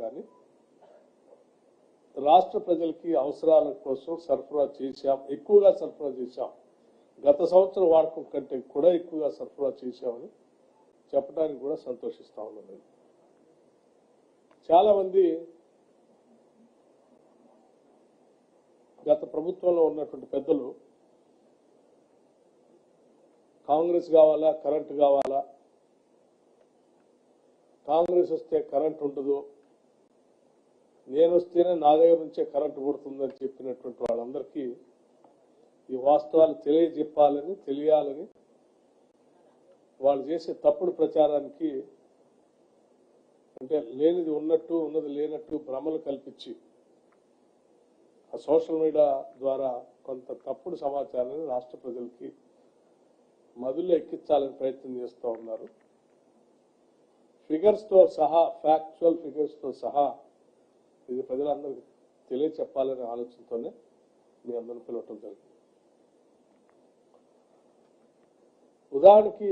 కానీ రాష్ట్ర ప్రజలకి అవసరాల కోసం సరఫరా చేశాం ఎక్కువగా సరఫరా చేశాం. గత సంవత్సరం వాడకం కంటే కూడా ఎక్కువగా సరఫరా చేశామని చెప్పడానికి కూడా సంతోషిస్తా ఉన్నాను నేను. చాలా మంది గత ప్రభుత్వంలో ఉన్నటువంటి పెద్దలు కాంగ్రెస్ కావాలా కరెంట్ కావాలా? కాంగ్రెస్ వస్తే కరెంట్ ఉండదు. నేను వస్తేనే నా దగ్గర నుంచే కరెంట్ పుడుతుందని చెప్పినటువంటి వాళ్ళందరికీ ఈ వాస్తవాలు తెలియజెప్పాలని తెలియాలని వాళ్ళు చేసే తప్పుడు ప్రచారానికి అంటే లేనిది ఉన్నట్టు ఉన్నది లేనట్టు భ్రమలు కల్పించి ఆ సోషల్ మీడియా ద్వారా కొంత తప్పుడు సమాచారాన్ని రాష్ట్ర ప్రజలకి మధుల్లో ఎక్కించాలని ప్రయత్నం చేస్తూ ఉన్నారు. ఫిగర్స్తో సహా ఫ్యాక్చువల్ ఫిగర్స్తో సహా ఇది ప్రజలందరికీ తెలియచెప్పాలనే ఆలోచనతోనే మీ అందరిని పిలవటం జరిగింది. ఉదాహరణకి